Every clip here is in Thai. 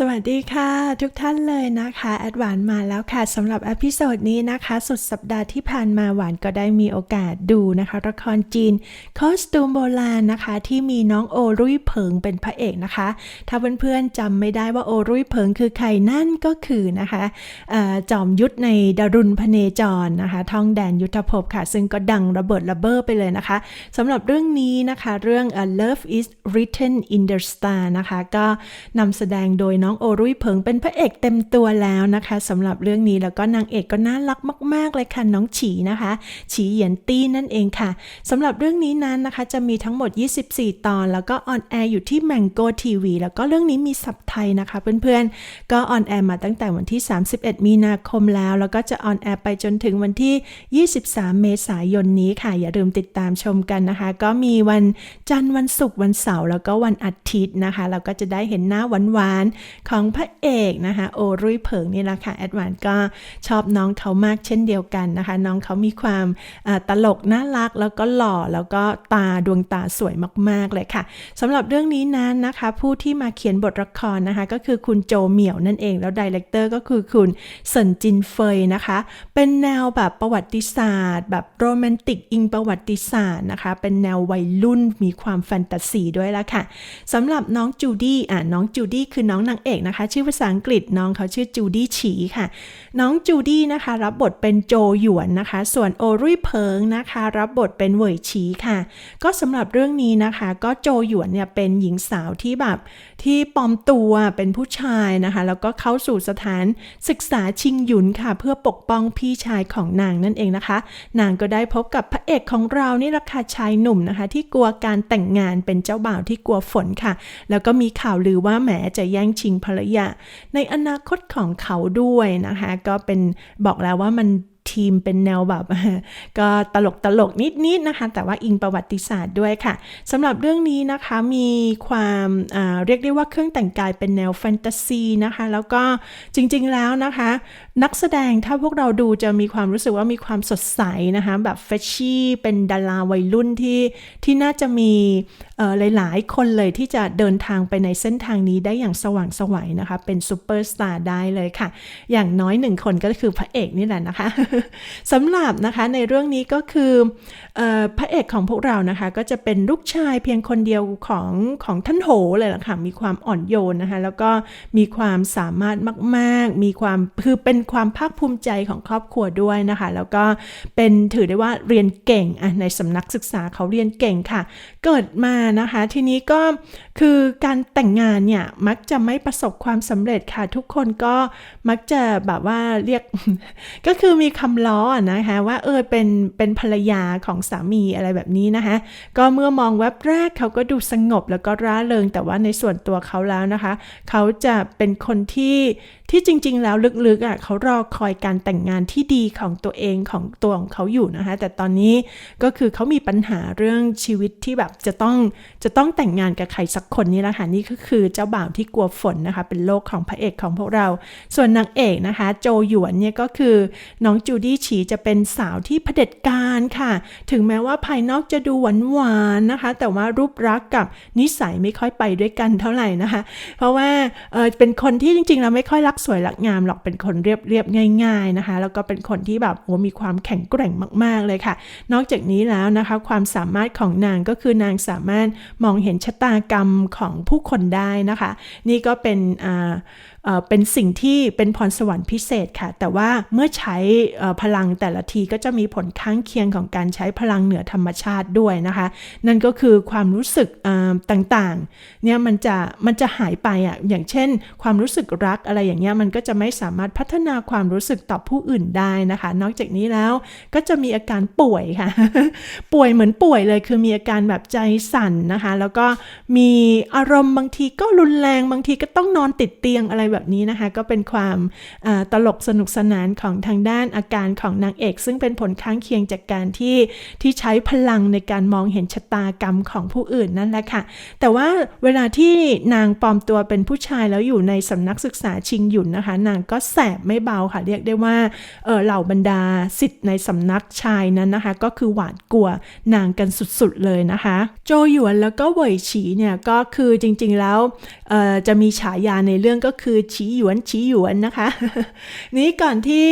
สวัสดีค่ะทุกท่านเลยนะคะแอดหวานมาแล้วค่ะสำหรับอพิโซดนี้นะคะ สุดสัปดาห์ที่ผ่านมาหวานก็ได้มีโอกาสดูนะคะละครจีนคอสตูมโบราณนะคะ ที่มีน้องโอรุ่ยเผิงเป็นพระเอกนะคะ ถ้าเพื่อนๆจำไม่ได้ว่าโอรุ่ยเผิงคือใครนั่นก็คือนะคะออจอมยุทธในดารุณพเนจรนะคะท่องแดนยุทธภพค่ะ ซึ่งก็ดังระเบิดระเบ้อไปเลยนะคะสำหรับเรื่องนี้นะคะเรื่อง A Love is Written in the Star นะคะก็นำแสดงโดยน้องโอรุ่ยเผิงเป็นพระเอกเต็มตัวแล้วนะคะสำหรับเรื่องนี้แล้วก็นางเอกก็น่ารักมากๆเลยค่ะน้องฉีนะคะ ฉีเหยียนตี้นั่นเองค่ะสำหรับเรื่องนี้นั้นนะคะจะมีทั้งหมด 24 ตอน แล้วก็ออนแอร์อยู่ที่ Mango TV แล้วก็เรื่องนี้มีสับไทยนะคะเพื่อนๆ ก็ออนแอร์มาตั้งแต่วันที่ 31 มีนาคมแล้ว แล้วก็จะออนแอร์ไปจนถึงวันที่ 23 เมษายนนี้ค่ะ อย่าลืมติดตามชมกันนะคะ ก็มีวันจันทร์วันศุกร์วันเสาร์แล้วก็วันอาทิตย์นะคะ เราก็จะได้เห็นหน้าหวานของพระเอกนะคะโอรุ่ยเผิงนี่แหละค่ะแอดวานก็ชอบน้องเขามากเช่นเดียวกันนะคะ น้องเขามีความตลกน่ารักแล้วก็หล่อแล้วก็ตาดวงตาสวยมาก ๆ เลยค่ะสำหรับเรื่องนี้นั้นนะคะ ผู้ที่มาเขียนบทละครนะคะ ก็คือคุณโจเหมี่ยวนั่นเองแล้วดีเลกเตอร์ก็คือคุณเซินจินเฟยนะคะ เป็นแนวแบบประวัติศาสตร์ แบบโรแมนติกอิงประวัติศาสตร์นะคะ เป็นแนววัยรุ่นมีความแฟนตาซีด้วยละค่ะสำหรับน้องจูดี้อะน้องจูดี้คือน้องนางเอกนะคะ ชื่อภาษาอังกฤษน้องเขาชื่อจูดี้ฉีค่ะ น้องจูดี้นะคะ รับบทเป็นโจหยวนนะคะ ส่วนโอรุ่ยเพิงนะคะ รับบทเป็นเหวยฉีค่ะ ก็สำหรับเรื่องนี้นะคะ ก็โจหยวนเนี่ยเป็นหญิงสาวที่แบบที่ปลอมตัวเป็นผู้ชายนะคะ แล้วก็เข้าสู่สถานศึกษาชิงหยุนค่ะ เพื่อปกป้องพี่ชายของนางนั่นเองนะคะ นางก็ได้พบกับพระเอกของเรานี่แหละค่ะชายหนุ่มนะคะ ที่กลัวการแต่งงานเป็นเจ้าบ่าวที่กลัวฝนค่ะ แล้วก็มีข่าวลือว่าแหมจะแย่งชิงภรรยาในอนาคตของเขาด้วยนะคะ ก็เป็นบอกแล้วว่ามัน ทีมเป็นแนวแบบ ก็ตลกตลกนิดๆนะคะ แต่ว่าอิงประวัติศาสตร์ด้วยค่ะสำหรับเรื่องนี้นะคะมีความเรียกได้ว่าเครื่องแต่งกายเป็นแนวแฟนตาซีนะคะ แล้วก็จริงๆแล้วนะคะ นักแสดงถ้าพวกเราดูจะมีความรู้สึกว่ามีความสดใสนะคะ แบบเฟชชี่เป็นดาราวัยรุ่นที่ที่น่าจะมีเอ่อหลายๆ คนเลยที่จะเดินทางไปในเส้นทางนี้ได้อย่างสว่างไสวัยนะคะ เป็นซูเปอร์สตาร์ได้เลยค่ะ อย่างน้อยหนึ่งคนก็คือพระเอกนี่แหละนะคะสำหรับนะคะในเรื่องนี้ก็คือเออพระเอกของพวกเรานะคะ ก็จะเป็นลูกชายเพียงคนเดียวของของท่านโหเลยล่ะค่ะมีความอ่อนโยนนะคะ แล้วก็มีความสามารถมาก ๆ มีความคือเป็นความภาคภูมิใจของครอบครัวด้วยนะคะ แล้วก็เป็นถือได้ว่าเรียนเก่งอะในสำนักศึกษาเขาเรียนเก่งค่ะ เกิดมานะคะ ทีนี้ก็คือการแต่งงานเนี่ยมักจะไม่ประสบความสำเร็จค่ะ ทุกคนก็มักจะแบบว่าเรียกก็คือมีคำล้อนะคะว่าเออเป็นเป็นภรรยาของสามีอะไรแบบนี้นะคะก็เมื่อมองแว็บแรกเขาก็ดูสงบแล้วก็ร่าเริง แต่ว่าในส่วนตัวเขาแล้วนะคะ เขาจะเป็นคนที่ที่จริง ๆ แล้วลึกๆอะเขารอคอยการแต่งงานที่ดีของตัวเองของตัวของเขาอยู่นะคะ แต่ตอนนี้ก็คือเขามีปัญหาเรื่องชีวิตที่แบบจะต้องจะต้องแต่งงานกับใครสักคนนี่แหละค่ะนี่ก็คือเจ้าบ่าวที่กลัวฝนนะคะ เป็นโลกของพระเอกของพวกเรา ส่วนนางเอกนะคะ โจหยวนเนี่ยก็คือน้องจูดี้ฉีจะเป็นสาวที่เผด็จการค่ะ ถึงแม้ว่าภายนอกจะดูหวานหวานๆนะคะ แต่ว่ารูปรักกับนิสัยไม่ค่อยไปด้วยกันเท่าไหร่นะคะ เพราะว่าเออเป็นคนที่จริงๆเราไม่ค่อยรักสวยรักงามหรอกเป็นคนเรียบเรียบง่าย ๆนะคะ แล้วก็เป็นคนที่แบบโอ้มีความแข็งแกร่งมากๆเลยค่ะ นอกจากนี้แล้วนะคะความสามารถของนางก็คือนางสามารถมองเห็นชะตากรรมของผู้คนได้นะคะ นี่ก็เป็นอ่า เป็นสิ่งที่เป็นพรสวรรค์พิเศษค่ะ แต่ว่าเมื่อใช้พลังแต่ละทีก็จะมีผลข้างเคียงของการใช้พลังเหนือธรรมชาติด้วยนะคะ นั่นก็คือความรู้สึกต่างๆเนี่ยมันจะมันจะหายไปอะอย่างเช่น ความรู้สึกรักอะไรอย่างเงี้ยมันก็จะไม่สามารถพัฒนาความรู้สึกต่อผู้อื่นได้นะคะ นอกจากนี้แล้วก็จะมีอาการป่วยค่ะ ป่วยเหมือนป่วยเลยคือมีอาการแบบใจสั่นนะคะ แล้วก็มีอารมณ์บางทีก็รุนแรงบางทีก็ต้องนอนติดเตียงอะไรแบบแบบนี้นะคะ ก็เป็นความตลกสนุกสนานของทางด้านอาการของนางเอก ซึ่งเป็นผลข้างเคียงจากการที่ที่ใช้พลังในการมองเห็นชะตากรรมของผู้อื่นนั่นแหละค่ะ แต่ว่าเวลาที่นางปลอมตัวเป็นผู้ชายแล้วอยู่ในสำนักศึกษาชิงหยุนนะคะ นางก็แสบไม่เบาค่ะ เรียกได้ว่าเออเหล่าบรรดาสิทธิ์ในสำนักชายนั้นนะคะ ก็คือหวาดกลัวนางกันสุดๆเลยนะคะ โจหยวนแล้วก็เหวยฉีเนี่ยก็คือจริงๆแล้วจะมีฉายาในเรื่องก็คือฉีหยวนฉีหยวนนะคะ นี้ก่อนที่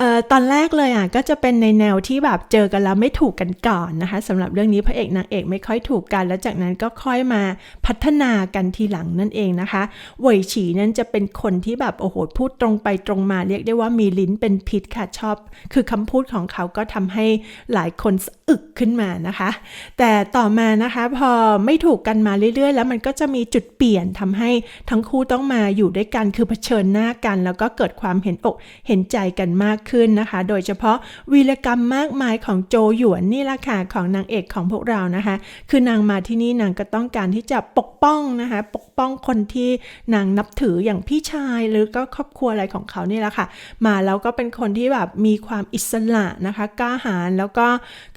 อตอนแรกเลยอะก็จะเป็นในแนวที่แบบเจอกันแล้วไม่ถูกกันก่อนนะคะสำหรับเรื่องนี้พระเอกนางเอกไม่ค่อยถูกกัน แล้วจากนั้นก็ค่อยมาพัฒนากันทีหลังนั่นเองนะคะเวยฉีนั้นจะเป็นคนที่แบบโอ้โหพูดตรงไปตรงมาเรียกได้ว่ามีลิ้นเป็นพิษค่ะชอบ คือคำพูดของเขาก็ทำให้หลายคนอึกขึ้นมานะคะ แต่ต่อมานะคะพอไม่ถูกกันมาเรื่อยๆ แล้วมันก็จะมีจุดเปลี่ยนทำให้ทั้งคู่ต้องมาอยู่ด้วยกันคือเผชิญหน้ากัน แล้วก็เกิดความเห็นอกเห็นใจกันมากขึ้นนะคะ โดยเฉพาะวีรกรรมมากมายของโจหยวนนี่แหละค่ะของนางเอกของพวกเรานะคะ คือนางมาที่นี่นางก็ต้องการที่จะปกป้องนะคะปกป้องคนที่นางนับถืออย่างพี่ชายหรือก็ครอบครัวอะไรของเขานี่แหละค่ะ มาแล้วก็เป็นคนที่แบบมีความอิสระนะคะกล้าหาญแล้วก็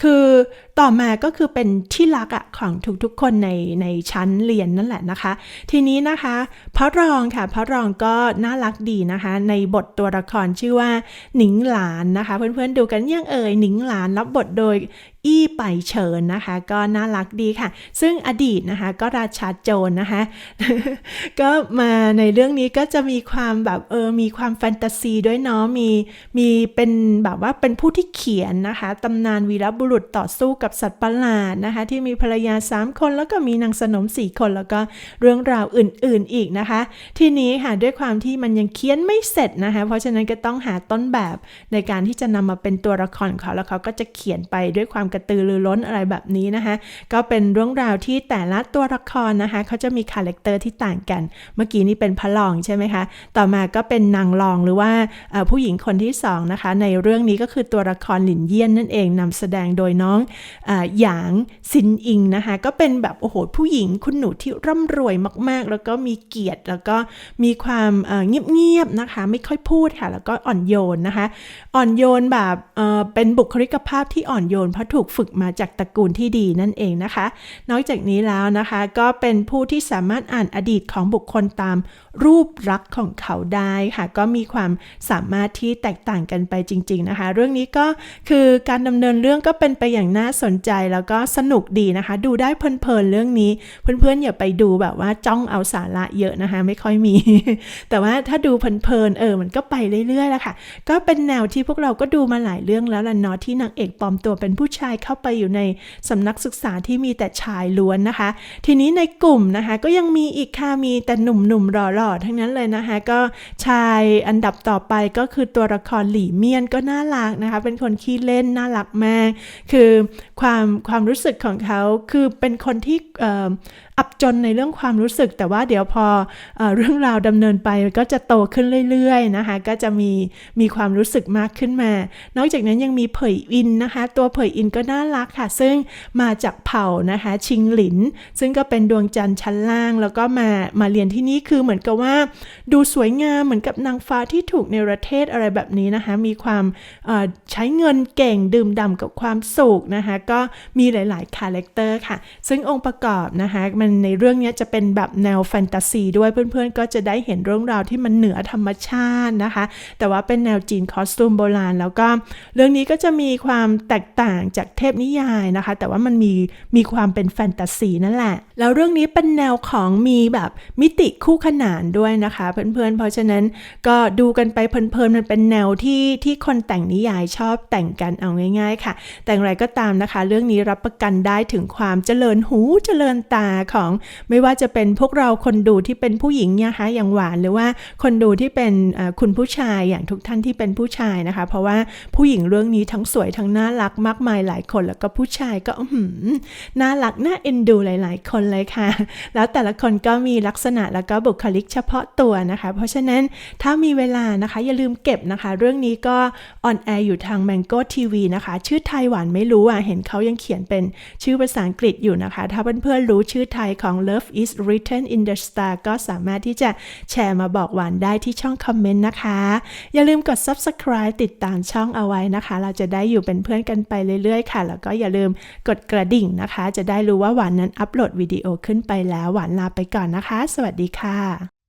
คือต่อมาก็คือเป็นที่รักอะของทุกๆคนในในชั้นเรียนนั่นแหละนะคะ ทีนี้นะคะพระรองค่ะพระรองก็น่ารักดีนะคะ ในบทตัวละครชื่อว่าหนิงหลานนะคะ เพื่อนๆดูกันยังเอ่ยหนิงหลานรับบทโดย อี้ไปเฉินนะคะ ก็น่ารักดีค่ะ ซึ่งอดีตนะคะก็ราชาโจรนะคะ ก็มาในเรื่องนี้ก็จะมีความแบบเออมีความแฟนตาซีด้วยเนาะมีมีเป็นแบบว่าเป็นผู้ที่เขียนนะคะตำนานวีรบุรุษต่อสู้กับสัตว์ประหลาดนะคะ ที่มีภรรยา 3 คนแล้วก็มีนางสนม 4 คนแล้วก็เรื่องราวอื่นๆอีกนะคะ ทีนี้ค่ะด้วยความที่มันยังเขียนไม่เสร็จนะคะ เพราะฉะนั้นก็ต้องหาต้นแบบในการที่จะนำมาเป็นตัวละครของเขาแล้วเขาก็จะเขียนไปด้วยความกระตือรือร้นอะไรแบบนี้นะคะ ก็เป็นเรื่องราวที่แต่ละตัวละครนะคะเขาจะมีคาแรคเตอร์ที่ต่างกัน เมื่อกี้นี่เป็นพระรองใช่ไหมคะ ต่อมาก็เป็นนางรองหรือว่าผู้หญิงคนที่สองนะคะ ในเรื่องนี้ก็คือตัวละครหลินเยี่ยนนั่นเองนำแสดงโดยน้องอหยางซินอิงนะคะ ก็เป็นแบบโอ้โหผู้หญิงคุณหนูที่ร่ำรวยมาก ๆ แล้วก็มีเกียรติแล้วก็มีความเงียบๆนะคะ ไม่ค่อยพูดค่ะ แล้วก็อ่อนโยนนะคะ อ่อนโยนแบบเอ่อเป็นบุคลิกภาพที่อ่อนโยนเพราะถูกฝึกมาจากตระกูลที่ดีนั่นเองนะคะ นอกจากนี้แล้วนะคะ ก็เป็นผู้ที่สามารถอ่านอดีตของบุคคลตามรูปรักษณ์ของเขาได้ค่ะ ก็มีความสามารถที่แตกต่างกันไปจริง ๆนะคะ เรื่องนี้ก็คือการดำเนินเรื่องก็เป็นไปอย่างน่าสนใจแล้วก็สนุกดีนะคะ ดูได้เพลินๆเรื่องนี้เพื่อนๆอย่าไปดูแบบว่าจ้องเอาสาระเยอะนะคะ ไม่ค่อยมี แต่ว่าถ้าดูเพลินๆเออมันก็ไปเรื่อยๆแล้วค่ะ ก็เป็นแนวที่พวกเราก็ดูมาหลายเรื่องแล้วล่ะเนาะที่นางเอกปลอมตัวเป็นผู้ชายเข้าไปอยู่ในสำนักศึกษาที่มีแต่ชายล้วนนะคะ ทีนี้ในกลุ่มนะคะก็ยังมีอีกค่ะมีแต่หนุ่มๆหล่อๆทั้งนั้นเลยนะคะก็ชายอันดับต่อไปก็คือตัวละครหลี่เมียนก็น่ารักนะคะ เป็นคนขี้เล่นน่ารักมาก คือความความรู้สึกของเขาคือเป็นคนที่อับจนในเรื่องความรู้สึก แต่ว่าเดี๋ยวพอเออเรื่องราวดำเนินไปก็จะโตขึ้นเรื่อยๆนะคะ ก็จะมีมีความรู้สึกมากขึ้นมา นอกจากนั้นยังมีเผยอินนะคะ ตัวเผยอินก็น่ารักค่ะ ซึ่งมาจากเผ่านะคะ ชิงหลิน ซึ่งก็เป็นดวงจันทร์ชั้นล่าง แล้วก็มามาเรียนที่นี่คือเหมือนกับว่า ดูสวยงามเหมือนกับนางฟ้าที่ถูกในประเทศอะไรแบบนี้นะคะ มีความใช้เงินเก่งดื่มด่ำกับความสุขนะคะ ก็มีหลาย ๆ คาแรคเตอร์ค่ะ ซึ่งองค์ประกอบนะคะมันในเรื่องนี้จะเป็นแบบแนวแฟนตาซีด้วยเพื่อน ๆ ก็จะได้เห็นเรื่องราวที่มันเหนือธรรมชาตินะคะ แต่ว่าเป็นแนวจีนคอสตูมโบราณ แล้วก็เรื่องนี้ก็จะมีความแตกต่างจากเทพนิยายนะคะ แต่ว่ามันมีมีความเป็นแฟนตาซีนั่นแหละ แล้วเรื่องนี้เป็นแนวของมีแบบมิติคู่ขนานด้วยนะคะ เพื่อนๆ เพราะฉะนั้นก็ดูกันไปเพลินๆ มันเป็นแนวที่ที่คนแต่งนิยายชอบแต่งกันเอาง่าย ๆ ค่ะ แต่อย่างไรก็ตามนะคะ เรื่องนี้รับประกันได้ถึงความเจริญหูเจริญตาของไม่ว่าจะเป็นพวกเราคนดูที่เป็นผู้หญิงนะคะอย่างหวานหรือว่าคนดูที่เป็นคุณผู้ชายอย่างทุกท่านที่เป็นผู้ชายนะคะ เพราะว่าผู้หญิงเรื่องนี้ทั้งสวยทั้งน่ารักมากมายหลายๆ คนแล้วก็ผู้ชายก็หือน่ารักน่าเอ็นดูหลาย ๆ คนเลยค่ะ แล้วแต่ละคนก็มีลักษณะแล้วก็บุคลิกเฉพาะตัวนะคะ เพราะฉะนั้นถ้ามีเวลานะคะ อย่าลืมเก็บนะคะ เรื่องนี้ก็ออนแอร์อยู่ทาง Mango TV นะคะ ชื่อไทยหวานไม่รู้อะเห็นเขายังเขียนเป็นชื่อภาษาอังกฤษอยู่นะคะ ถ้าเพื่อนๆรู้ชื่อไทยของ Love is Written in the Star ก็สามารถที่จะแชร์มาบอกหวานได้ที่ช่องคอมเมนต์นะคะ อย่าลืมกด subscribe ติดตามช่องเอาไว้นะคะ เราจะได้อยู่เป็นเพื่อนกันไปเรื่อยยค่ะ แล้วก็อย่าลืมกดกระดิ่งนะคะ จะได้รู้ว่าหวานนั้นอัปโหลดวิดีโอขึ้นไปแล้ว หวานลาไปก่อนนะคะ สวัสดีค่ะ